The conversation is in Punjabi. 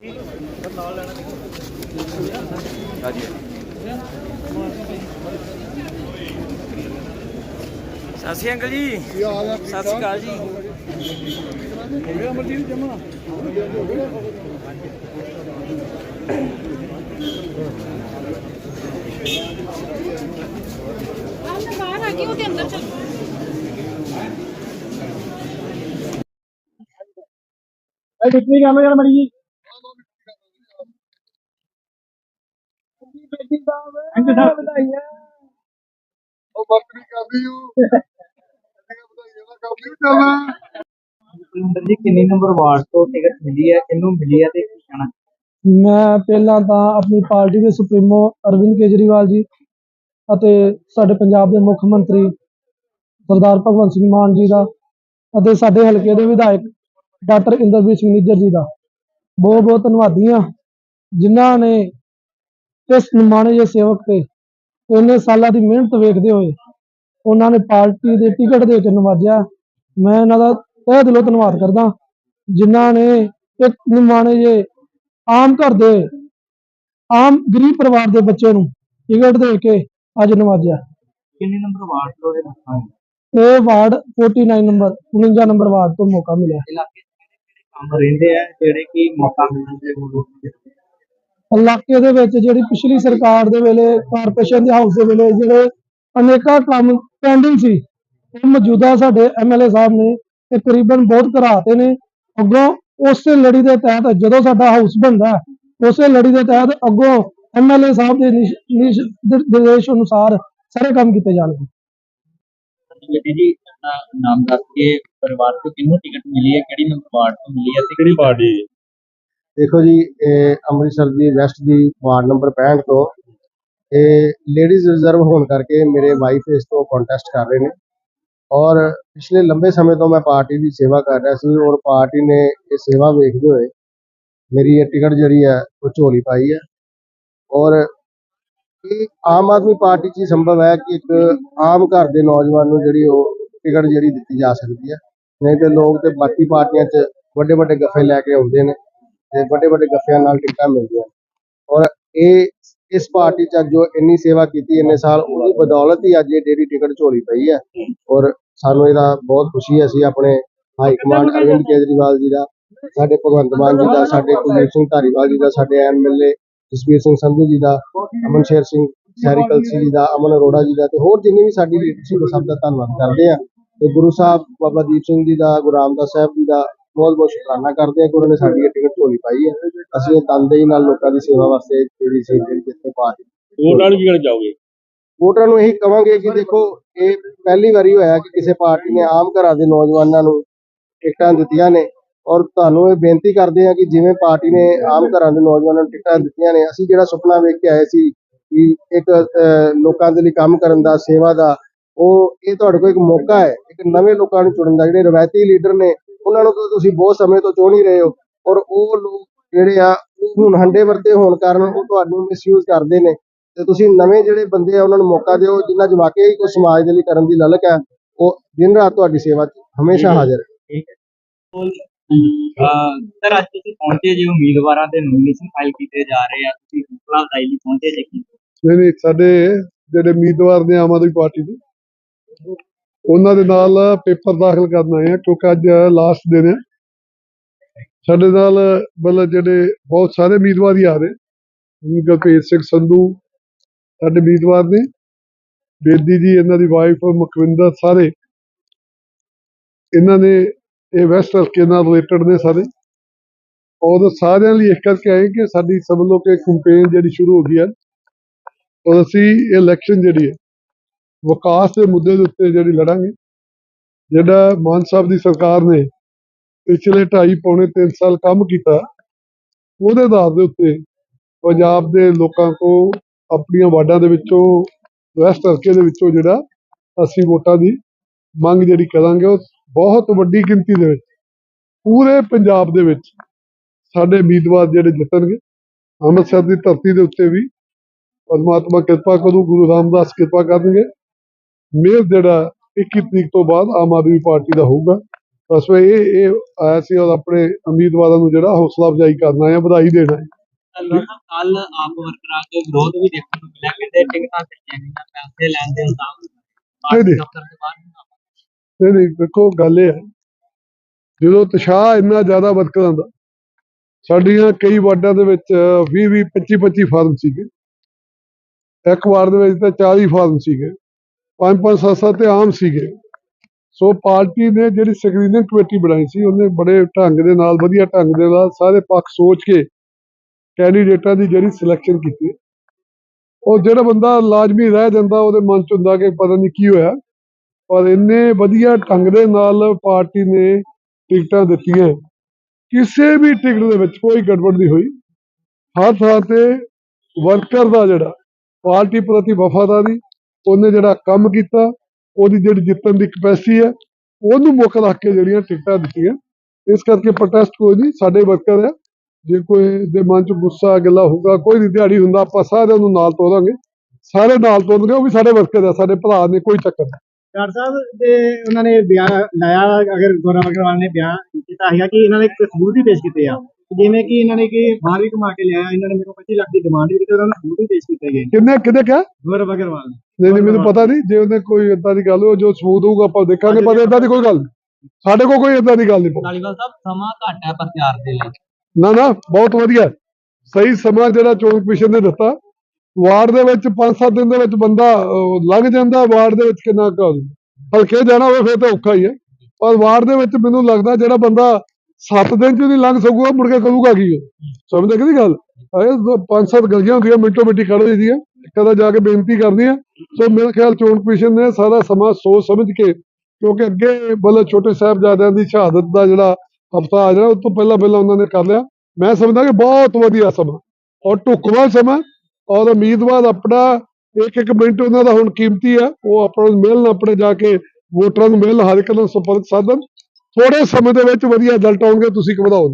ਹਾਂਜੀ ਸਤਿ ਸ਼੍ਰੀ ਅਕਾਲ ਜੀ। ਸਤਿ ਸ਼੍ਰੀ ਅਕਾਲ ਜੀ। ਅੰਦਰ ਬਾਹਰ ਆ ਗਈ ਉਹਦੇ ਅੰਦਰ ਚਲ। ਇਹ ਕਿੰਨੀ ਕੰਮ ਯਾਰ ਮੜੀ ਜੀ? ਅੰਦਰ ਸਾਹਿਬ ਵਧਾਈਆਂ ਉਹ ਬੱਕਰੀ ਕਰਦੀ ਹੂੰ ਵਧਾਈਆਂ ਦਾ ਕੰਮ ਨਹੀਂ ਚੱਲਣਾ ਸੁਰਿੰਦਰ ਜੀ ਕਿੰਨੀ ਨੰਬਰ ਵਾਰਡ ਤੋਂ ਟਿਕਟ ਮਿਲੀ ਹੈ? ਕਿਹਨੂੰ ਮਿਲੀ ਹੈ ਤੇ ਕੀ ਕਹਿਣਾ ਮੈਂ ਪਹਿਲਾਂ ਤਾਂ ਆਪਣੀ ਪਾਰਟੀ ਦੇ ਸੁਪਰੀਮੋ ਅਰਵਿੰਦ ਕੇਜਰੀਵਾਲ ਜੀ ਅਤੇ ਸਾਡੇ ਪੰਜਾਬ ਦੇ ਮੁੱਖ ਮੰਤਰੀ ਸਰਦਾਰ ਭਗਵੰਤ ਸਿੰਘ ਮਾਨ ਜੀ ਦਾ ਅਤੇ ਸਾਡੇ ਹਲਕੇ ਦੇ ਵਿਧਾਇਕ ਡਾਕਟਰ ਇੰਦਰਜੀਤ ਸਿੰਘ ਨਿੱਜਰ ਜੀ ਦਾ। ਬਹੁਤ ਬਹੁਤ ਧੰਨਵਾਦੀ ਜਿਨ੍ਹਾਂ ਨੇ ਇਸ ਨਿਮਾਣੇ ਜਿਹੇ ਸੇਵਕ ਤੇ ਇੰਨੇ ਸਾਲਾਂ ਦੀ ਮਿਹਨਤ ਵੇਖਦੇ ਹੋਏ ਉਹਨਾਂ ਨੇ ਪਾਰਟੀ ਦੇ ਟਿਕਟ ਦੇ ਕੇ ਨਵਾਜਿਆ। ਮੈਂ ਇਹਨਾਂ ਦਾ ਤਹਿ ਦਿਲੋਂ ਧੰਨਵਾਦ ਕਰਦਾ ਜਿਨ੍ਹਾਂ ਨੇ ਇੱਕ ਨਿਮਾਣੇ ਜਿਹੇ ਆਮ ਘਰ ਦੇ ਆਮ ਗਰੀਬ ਪਰਿਵਾਰ ਦੇ ਬੱਚੇ ਨੂੰ ਟਿਕਟ ਦੇ ਕੇ ਅੱਜ ਨਵਾਜਿਆ। ਕਿੰਨੇ ਨੰਬਰ ਵਾਰਡ ਤੋਂ ਇਹ ਇਹ ਵਾਰਡ 49 ਨੰਬਰ 49 ਨੰਬਰ ਵਾਰਡ ਤੋਂ ਮੌਕਾ ਮਿਲਿਆ। ਇਲਾਕੇ 'ਚ ਕਿਹੜੇ ਕਿਹੜੇ ਕੰਮ ਰਹਿੰਦੇ ਆ ਜਿਹੜੇ ਕਿ ਮੌਕਾ ਮਿਲਣ ਦੇ ਲੋਕ ਇਲਾਕੇ ਦੇ ਵਿੱਚ ਜਿਹੜੀ ਪਿਛਲੀ ਸਰਕਾਰ ਦੇ ਵੇਲੇ ਕਾਰਪੋਰੇਸ਼ਨ ਦੇ ਹਾਊਸ ਦੇ ਵੇਲੇ ਜਿਹੜੇ ਅਨੇਕਾਂ ਕੰਮ ਪੈਂਡਿੰਗ ਸੀ ਉਹ ਮੌਜੂਦਾ ਸਾਡੇ ਐਮਐਲਏ ਸਾਹਿਬ ਨੇ ਤਕਰੀਬਨ ਬਹੁਤ ਕਰਾਤੇ ਨੇ। ਅੱਗੋਂ ਉਸੇ ਲੜੀ ਦੇ ਤਹਿਤ ਜਦੋਂ ਸਾਡਾ ਹਾਊਸ ਬਣਦਾ ਉਸੇ ਲੜੀ ਦੇ ਤਹਿਤ ਅੱਗੋਂ ਐਮਐਲਏ ਸਾਹਿਬ ਦੇ ਨਿਰਦੇਸ਼ ਅਨੁਸਾਰ ਸਾਰੇ ਕੰਮ ਕੀਤੇ ਜਾਣਗੇ। ਬੇਟੀ ਜੀ ਆਪਣਾ ਨਾਮ ਦੱਸ ਕੇ ਪਰਿਵਾਰ ਤੋਂ ਕਿਹਨੂੰ ਟਿਕਟ ਮਿਲੀ ਹੈ ਕਿਹੜੀ ਨੰਬਰ ਵਾਰਡ ਤੋਂ ਮਿਲੀ ਹੈ ਤੇ ਕਿਹੜੀ ਪਾਰਟੀ ਦੇਖੋ ਜੀ ਇਹ ਅੰਮ੍ਰਿਤਸਰ ਦੀ ਵੈਸਟ ਦੀ ਵਾਰਡ ਨੰਬਰ 65 ਤੋਂ ਇਹ ਲੇਡੀਜ਼ ਰਿਜ਼ਰਵ ਹੋਣ ਕਰਕੇ ਮੇਰੇ ਵਾਈਫ ਇਸ ਤੋਂ ਕੰਟੈਸਟ ਕਰ ਰਹੇ ਨੇ। ਔਰ ਪਿਛਲੇ ਲੰਬੇ ਸਮੇਂ ਤੋਂ ਮੈਂ ਪਾਰਟੀ ਦੀ ਸੇਵਾ ਕਰ ਰਿਹਾ ਸੀ ਔਰ ਪਾਰਟੀ ਨੇ ਇਹ ਸੇਵਾ ਵੇਖਦੇ ਹੋਏ ਮੇਰੀ ਇਹ ਟਿਕਟ ਜਿਹੜੀ ਹੈ ਉਹ ਝੋਲੀ ਪਾਈ ਹੈ। ਔਰ ਇਹ ਆਮ ਆਦਮੀ ਪਾਰਟੀ 'ਚ ਹੀ ਸੰਭਵ ਹੈ ਕਿ ਇੱਕ ਆਮ ਘਰ ਦੇ ਨੌਜਵਾਨ ਨੂੰ ਜਿਹੜੀ ਉਹ ਟਿਕਟ ਜਿਹੜੀ ਦਿੱਤੀ ਜਾ ਸਕਦੀ ਹੈ। ਨਹੀਂ ਤੇ ਲੋਕ ਤੇ ਬਾਕੀ ਪਾਰਟੀਆਂ 'ਚ ਵੱਡੇ ਵੱਡੇ ਗੱਫੇ ਲੈ ਕੇ ਆਉਂਦੇ ਨੇ ਤੇ ਵੱਡੇ ਵੱਡੇ ਗੱਫਿਆਂ ਨਾਲ ਟਿਕਟਾਂ ਮਿਲਦੀਆਂ ਔਰ ਇਹ ਇਸ ਪਾਰਟੀ 'ਚ ਅੱਜ ਜੋ ਇੰਨੀ ਸੇਵਾ ਕੀਤੀ ਇੰਨੇ ਸਾਲ, ਉਹਦੀ ਬਦੌਲਤ ਹੀ ਅੱਜ ਇਹ ਜਿਹੜੀ ਟਿਕਟ ਝੋਲੀ ਪਈ ਹੈ। ਔਰ ਸਾਨੂੰ ਇਹਦਾ ਬਹੁਤ ਖੁਸ਼ੀ ਹੈ, ਅਸੀਂ ਆਪਣੇ ਹਾਈ ਕਮਾਂਡ ਅਰਵਿੰਦ ਕੇਜਰੀਵਾਲ ਜੀ ਦਾ, ਸਾਡੇ ਭਗਵੰਤ ਮਾਨ ਜੀ ਦਾ, ਸਾਡੇ ਕੁਲਦੀਪ ਸਿੰਘ ਧਾਰੀਵਾਲ ਜੀ ਦਾ, ਸਾਡੇ ਐਮਐਲਏ ਜਸਵੀਰ ਸਿੰਘ ਸੰਧੂ ਜੀ ਦਾ, ਅਮਨ ਸ਼ੇਰ ਸਿੰਘ ਸੈਰੀ ਕਲਸੀ ਜੀ ਦਾ, ਅਮਨ ਅਰੋੜਾ ਜੀ ਦਾ ਤੇ ਹੋਰ ਜਿੰਨੀ ਵੀ ਸਾਡੀ ਲੀਡਰਸ਼ਿਪ ਸਭ ਦਾ ਧੰਨਵਾਦ ਕਰਦੇ ਆ ਤੇ ਗੁਰੂ ਸਾਹਿਬ ਬਾਬਾ ਦੀਪ ਸਿੰਘ ਜੀ ਦਾ ਗੁਰੂ ਰਾਮਦਾਸ ਸਾਹਿਬ ਜੀ ਦਾ ਬਹੁਤ ਬਹੁਤ ਸ਼ੁਕਰਾਨਾ ਕਰਦੇ ਆ ਕਿ ਉਹਨਾਂ ਨੇ ਸਾਡੀ ਇਹ ਟਿਕਟ ਝੋਲੀ ਪਾਈ ਹੈ। ਅਸੀਂ ਇਹ ਤਨਦੇਹੀ ਨਾਲ ਲੋਕਾਂ ਦੀ ਸੇਵਾ ਵਾਸਤੇ ਜਿਹੜੀ ਸੀ ਜਿਹੜੀ ਜਿੱਥੇ ਪਾ ਦਿੱਤੀ। ਵੋਟਾਂ ਨੂੰ ਕੀ ਕਹਿਣਾ ਚਾਹੋਗੇ ਵੋਟਰਾਂ ਨੂੰ ਇਹੀ ਕਵਾਂਗੇ ਕਿ ਦੇਖੋ ਇਹ ਪਹਿਲੀ ਵਾਰੀ ਹੋਇਆ ਕਿ ਕਿਸੇ ਪਾਰਟੀ ਨੇ ਆਮ ਘਰਾਂ ਦੇ ਨੌਜਵਾਨਾਂ ਨੂੰ ਟਿਕਟਾਂ ਦਿੱਤੀਆਂ ਨੇ ਔਰ ਤੁਹਾਨੂੰ ਇਹ ਬੇਨਤੀ ਕਰਦੇ ਆ ਕਿ ਜਿਵੇਂ ਪਾਰਟੀ ਨੇ ਆਮ ਘਰਾਂ ਦੇ ਨੌਜਵਾਨਾਂ ਨੂੰ ਟਿਕਟਾਂ ਦਿੱਤੀਆਂ ਨੇ ਅਸੀਂ ਜਿਹੜਾ ਸੁਪਨਾ ਵੇਖ ਕੇ ਆਏ ਸੀ ਕਿ ਇੱਕ ਲੋਕਾਂ ਦੇ ਲਈ ਕੰਮ ਕਰਨ ਦਾ ਸੇਵਾ ਦਾ ਉਹ ਇਹ ਤੁਹਾਡੇ ਕੋਲ ਇੱਕ ਮੌਕਾ ਹੈ। ਇੱਕ ਨਵੇਂ ਲੋਕਾਂ ਨੂੰ ਚੁਣਨ ਦਾ ਜਿਹੜੇ ਰਵਾਇਤੀ ਲੀਡਰ ਨੇ ਉਹਨਾਂ ਨੂੰ ਤਾਂ ਤੁਸੀਂ ਬਹੁਤ ਸਮੇਂ ਤੋਂ ਚੁਣ ਹੀ ਰਹੇ ਹੋ। ਔਰ ਉਹ ਲੋਕ ਜਿਹੜੇ ਆ ਉਹ ਹੁਣ ਹੰਡੇ ਵਰਤੇ ਹੋਣ ਕਾਰਨ ਉਹ ਤੁਹਾਨੂੰ ਮਿਸਯੂਜ਼ ਕਰਦੇ ਨੇ। ਤੇ ਤੁਸੀਂ ਨਵੇਂ ਜਿਹੜੇ ਬੰਦੇ ਆ ਉਹਨਾਂ ਨੂੰ ਮੌਕਾ ਦਿਓ ਜਿਨ੍ਹਾਂ 'ਚ ਵਾਕਈ ਕੋਈ ਸਮਾਜ ਦੇ ਲਈ ਕਰਨ ਦੀ ਲਲਕ ਹੈ ਉਹ ਦਿਨ ਰਾਤ ਤੁਹਾਡੀ ਸੇਵਾ 'ਚ ਹਮੇਸ਼ਾ ਹਾਜ਼ਰ ਹੈ ਠੀਕ ਹੈ। ਅਹ ਸਰ ਅੱਜ ਤੁਸੀਂ ਪਹੁੰਚੇ ਜੀ ਉਮੀਦਵਾਰਾਂ ਦੇ ਨੋਮੀਨੇਸ਼ਨ ਫਾਈਲ ਕੀਤੇ ਜਾ ਰਹੇ ਆ। ਤੁਸੀਂ ਅਫਜ਼ਾਈ ਲਈ ਪਹੁੰਚੇ ਜੀ ਨਹੀਂ ਨਹੀਂ ਸਾਡੇ ਜਿਹੜੇ ਉਮੀਦਵਾਰ ਨੇ ਆਮ ਆਦਮੀ ਪਾਰਟੀ ਦੇ ਉਹਨਾਂ ਦੇ ਨਾਲ ਪੇਪਰ ਦਾਖਲ ਕਰਨ ਆਏ ਆ ਕਿਉਂਕਿ ਅੱਜ ਲਾਸਟ ਦਿਨ ਹੈ। ਸਾਡੇ ਨਾਲ, ਮਤਲਬ ਜਿਹੜੇ ਬਹੁਤ ਸਾਰੇ ਉਮੀਦਵਾਰ ਹੀ ਆ ਰਹੇ। ਗੁਰਪ੍ਰੀਤ ਸਿੰਘ ਸੰਧੂ, ਸਾਡੇ ਉਮੀਦਵਾਰ ਨੇ। ਬੇਦੀ ਜੀ, ਇਹਨਾਂ ਦੀ ਵਾਈਫ ਮੁਖਵਿੰਦਰ ਸਾਰੇ। ਇਹਨਾਂ ਨੇ ਇਹ ਵੈਸਟ ਹਲਕੇ ਨਾਲ ਰਿਲੇਟਡ ਨੇ ਸਾਰੇ। ਔਰ ਸਾਰਿਆਂ ਲਈ ਇਸ ਕਰਕੇ ਆਏ ਕਿ ਸਾਡੀ ਸਭ ਲੋਕ ਇਹ ਕੰਪੇਨ ਜਿਹੜੀ ਸ਼ੁਰੂ ਹੋ ਗਈ ਹੈ। ਔਰ ਅਸੀਂ ਇਲੈਕਸ਼ਨ ਜਿਹੜੀ ਹੈ ਵਿਕਾਸ ਦੇ ਮੁੱਦੇ ਦੇ ਉੱਤੇ ਜਿਹੜੀ ਲੜਾਂਗੇ, ਜਿਹੜਾ ਮਾਨ ਸਾਹਿਬ ਦੀ ਸਰਕਾਰ ਨੇ ਪਿਛਲੇ 2.5 ਪੌਣੇ 3 ਸਾਲ ਕੰਮ ਕੀਤਾ, ਉਹਦੇ ਆਧਾਰ ਦੇ ਉੱਤੇ ਪੰਜਾਬ ਦੇ ਲੋਕਾਂ ਕੋ ਆਪਣੀਆਂ ਵਾਰਡਾਂ ਦੇ ਵਿੱਚੋਂ, ਵੈਸਟ ਹਲਕੇ ਦੇ ਵਿੱਚੋਂ ਜਿਹੜਾ ਅਸੀਂ ਵੋਟਾਂ ਦੀ ਮੰਗ ਜਿਹੜੀ ਕਰਾਂਗੇ, ਉਹ ਬਹੁਤ ਵੱਡੀ ਗਿਣਤੀ ਦੇ ਵਿੱਚ, ਪੂਰੇ ਪੰਜਾਬ ਦੇ ਵਿੱਚ ਸਾਡੇ ਉਮੀਦਵਾਰ ਜਿਹੜੇ ਜਿੱਤਣਗੇ, ਅੰਮ੍ਰਿਤਸਰ ਦੀ ਧਰਤੀ ਦੇ ਉੱਤੇ ਵੀ ਪਰਮਾਤਮਾ ਕਿਰਪਾ ਕਰੂ, ਗੁਰੂ ਰਾਮਦਾਸ ਕਿਰਪਾ ਕਰਨਗੇ। ਮੇਅਰ ਜਿਹੜਾ 21 ਤਰੀਕ ਤੋਂ ਬਾਅਦ ਆਮ ਆਦਮੀ ਪਾਰਟੀ ਦਾ ਹੋਊਗਾ। ਬਸ ਇਹ ਇਹ ਆਇਆ ਸੀ ਔਰ ਆਪਣੇ ਉਮੀਦਵਾਰਾਂ ਨੂੰ ਜਿਹੜਾ ਹੌਸਲਾ ਅਫਜ਼ਾਈ ਕਰਨਾ ਹੈ ਵਧਾਈ ਦੇਣਾ। ਹੈ ਕੱਲ ਆਪ ਵਰਕਰਾਂ ਦੇ ਵਿਰੋਧ ਵੀ ਦੇਖਣ ਨੂੰ ਮਿਲਿਆ ਕਹਿੰਦੇ ਟਿਕਟਾਂ ਕੱਟੀਆਂ ਗਈਆਂ ਪੈਸੇ ਲੈਣ ਦੇ ਇਲਜ਼ਾਮ ਪਾਰਟੀ ਨਹੀਂ। ਨਹੀਂ ਦੇਖੋ ਗੱਲ ਇਹ ਹੈ ਜਦੋਂ ਉਤਸ਼ਾਹ ਇੰਨਾ ਜ਼ਿਆਦਾ ਵਰਕਰਾਂ ਦਾ ਸਾਡੀਆਂ ਕਈ ਵਾਰਡਾਂ ਦੇ ਵਿੱਚ 20 20 25 25 ਫਾਰਮ ਸੀਗੇ। ਇੱਕ ਵਾਰਡ ਦੇ ਵਿੱਚ ਤਾਂ 40 ਫਾਰਮ ਸੀਗੇ। ਪੰਜ ਪੰਜ ਸੱਤ ਸੱਤ ਤੇ ਆਮ ਸੀਗੇ। ਸੋ ਪਾਰਟੀ ਨੇ ਜਿਹੜੀ ਸਕਰੀਨਿੰਗ ਕਮੇਟੀ ਬਣਾਈ ਸੀ, ਉਹਨੇ ਬੜੇ ਢੰਗ ਦੇ ਨਾਲ, ਵਧੀਆ ਢੰਗ ਦੇ ਨਾਲ ਸਾਰੇ ਪੱਖ ਸੋਚ ਕੇ ਕੈਂਡੀਡੇਟਾਂ ਦੀ ਜਿਹੜੀ ਸਿਲੈਕਸ਼ਨ ਕੀਤੀ। ਉਹ ਜਿਹੜਾ ਬੰਦਾ ਲਾਜ਼ਮੀ ਰਹਿ ਜਾਂਦਾ, ਉਹਦੇ ਮਨ ਚ ਹੁੰਦਾ ਕਿ ਪਤਾ ਨਹੀਂ ਕੀ ਹੋਇਆ। ਪਰ ਇੰਨੇ ਵਧੀਆ ਢੰਗ ਦੇ ਨਾਲ ਪਾਰਟੀ ਨੇ ਟਿਕਟਾਂ ਦਿੱਤੀਆਂ। ਕਿਸੇ ਵੀ ਟਿਕਟ ਦੇ ਵਿੱਚ ਕੋਈ ਗੜਬੜ ਨਹੀਂ ਹੋਈ। ਹਰ ਥਾਂ ਤੇ ਵਰਕਰ ਦਾ ਜਿਹੜਾ, ਪਾਰਟੀ ਪ੍ਰਤੀ ਵਫਾਦਾਰੀ ਉਹਨੇ ਜਿਹੜਾ ਕੰਮ ਕੀਤਾ ਉਹਦੀ ਜਿਹੜੀ ਜਿੱਤਣ ਦੀ ਕਪੈਸਿਟੀ ਹੈ ਉਹਨੂੰ ਮੁੱਖ ਰੱਖ ਕੇ ਜਿਹੜੀਆਂ ਟਿਕਟਾਂ ਦਿੱਤੀਆਂ। ਇਸ ਕਰਕੇ ਪ੍ਰੋਟੈਸਟ ਕੋਈ ਨਹੀਂ ਸਾਡੇ ਵਰਕਰ ਹੈ। ਜੇ ਕੋਈ ਦੇ ਮਨ ਚ ਗੁੱਸਾ ਗਿਲਾ ਹੋਊਗਾ ਕੋਈ ਨਹੀਂ ਦਿਹਾੜੀ ਹੁੰਦਾ ਆਪਾਂ ਸਾਰਿਆਂ ਨੂੰ ਨਾਲ ਤੋਰਾਂਗੇ। ਸਾਰੇ ਨਾਲ ਤੋਰਨਗੇ ਉਹ ਵੀ ਸਾਡੇ ਵਰਕਰ ਆ ਸਾਡੇ ਭਰਾ ਨੇ ਕੋਈ ਚੱਕਰ ਨਹੀਂ। ਡਾਕਟਰ ਸਾਹਿਬ ਦੇ ਉਹਨਾਂ ਨੇ ਬਿਆਨ ਲਾਇਆ ਅਗਰ ਗੌਰਵ ਅਗਰਵਾਲ ਨੇ ਬਿਆਨ ਕੀਤਾ ਹੈਗਾ ਕਿ ਇਹਨਾਂ ਨੇ ਇੱਕ ਸਬੂਤ ਵੀ ਪੇਸ਼ ਕੀਤੇ ਆ? ਜਿਵੇਂ ਕਿ ਇਹਨਾਂ ਨੇ ਕਿ ਬਾਹਰ ਵੀ ਕਮਾ ਕੇ ਲਿਆਇਆ ਇਹਨਾਂ ਨੇ ਮੇਰੇ ਕੋਲ 25 ਲੱਖ ਦੀ ਡਿਮਾਂਡ ਵੀ ਕੀਤੀ ਉਹਨਾਂ ਨੂੰ ਸਬੂਤ ਵੀ ਪੇਸ਼ ਕੀਤੇ ਗਏ ਕਿੰਨੇ ਕਿੰਨੇ ਕਿਹਾ? ਗੌਰਵ ਅਗਰਵਾਲ ਨੇ ਨਹੀਂ ਨਹੀਂ ਮੈਨੂੰ ਪਤਾ ਨਹੀਂ ਜੇ ਉਹਨੇ ਕੋਈ ਏਦਾਂ ਦੀ ਗੱਲ ਹੋ ਜੋ ਸਬੂਤ ਹੋਊਗਾ ਆਪਾਂ ਦੇਖਾਂਗੇ ਪਰ ਏਦਾਂ ਦੀ ਕੋਈ ਗੱਲ ਨਹੀਂ। ਸਾਡੇ ਕੋਲ ਕੋਈ ਏਦਾਂ ਦੀ ਗੱਲ ਨਹੀਂ। ਧਾਲੀਵਾਲ ਸਾਹਿਬ ਸਮਾਂ ਘੱਟ ਹੈ ਪ੍ਰਚਾਰ ਦੇ ਲਈ। ਨਾ ਨਾ ਬਹੁਤ ਵਧੀਆ। ਸਹੀ ਸਮਾਂ ਜਿਹੜਾ ਚੋਣ ਕਮਿਸ਼ਨ ਨੇ ਦਿੱਤਾ। ਵਾਰਡ ਦੇ ਵਿੱਚ 5-7 ਦਿਨ ਦੇ ਵਿੱਚ ਬੰਦਾ ਲੰਘ ਜਾਂਦਾ ਵਾਰਡ ਦੇ ਵਿੱਚ ਕਿੰਨਾ ਕੁ ਹਲਕੇ ਜਾਣਾ ਹੋਵੇ ਫਿਰ ਤਾਂ ਔਖਾ ਹੀ ਹੈ। ਪਰ ਵਾਰਡ ਦੇ ਵਿੱਚ ਮੈਨੂੰ ਲੱਗਦਾ ਜਿਹੜਾ ਬੰਦਾ 7 ਦਿਨ ਚ ਨਹੀਂ ਲੰਘ ਸਕੂਗਾ ਮੁੜ ਕੇ ਕਰੂਗਾ ਕੀ ਸਮਝਦੇ ਕਿ ਨਹੀਂ ਗੱਲ? ਇਹ ਪੰਜ ਸੱਤ ਗਲੀਆਂ ਹੁੰਦੀਆਂ ਮਿੰਟੋ ਮਿੰਟੀ ਖੜ ਜਾਂਦੀਆਂ। ਕਦਾ ਜਾ ਕੇ ਬੇਨਤੀ ਕਰਨੀ ਹੈ ਸੋ ਮੇਰੇ ਖਿਆਲ ਚੋਣ ਕਮਿਸ਼ਨ ਨੇ ਸਾਰਾ ਸਮਾਂ ਸੋਚ ਸਮਝ ਕੇ, ਕਿਉਂਕਿ ਅੱਗੇ ਬਲੇ ਛੋਟੇ ਸਾਹਿਬਜ਼ਾਦਿਆਂ ਦੀ ਸ਼ਹਾਦਤ ਦਾ ਜਿਹੜਾ ਹਫਤਾ ਆ ਜਾਣਾ ਉਸ ਤੋਂ ਪਹਿਲਾਂ ਪਹਿਲਾਂ ਉਹਨਾਂ ਨੇ ਕਰ ਲਿਆ। ਮੈਂ ਸਮਝਦਾ ਕਿ ਬਹੁਤ ਵਧੀਆ ਸਮਾਂ। ਔਰ ਢੁਕਵਾਂ ਸਮਾਂ, ਔਰ ਉਮੀਦਵਾਰ ਆਪਣਾ, ਇੱਕ ਇੱਕ ਮਿੰਟ ਉਹਨਾਂ ਦਾ ਹੁਣ ਕੀਮਤੀ ਆ, ਉਹ ਆਪਾਂ ਨੂੰ ਮਿਲਣ ਆਪਣੇ ਜਾ ਕੇ ਵੋਟਰਾਂ ਨੂੰ ਮਿਲਣ, ਹਰ ਇੱਕ ਨਾਲ ਸੰਪਰਕ ਸਾਧਨ ਥੋੜੇ ਸਮੇਂ ਦੇ ਵਿੱਚ ਵਧੀਆ ਰਿਜ਼ਲਟ ਆਉਣਗੇ, ਤੁਸੀਂ ਘਬਰਾਓ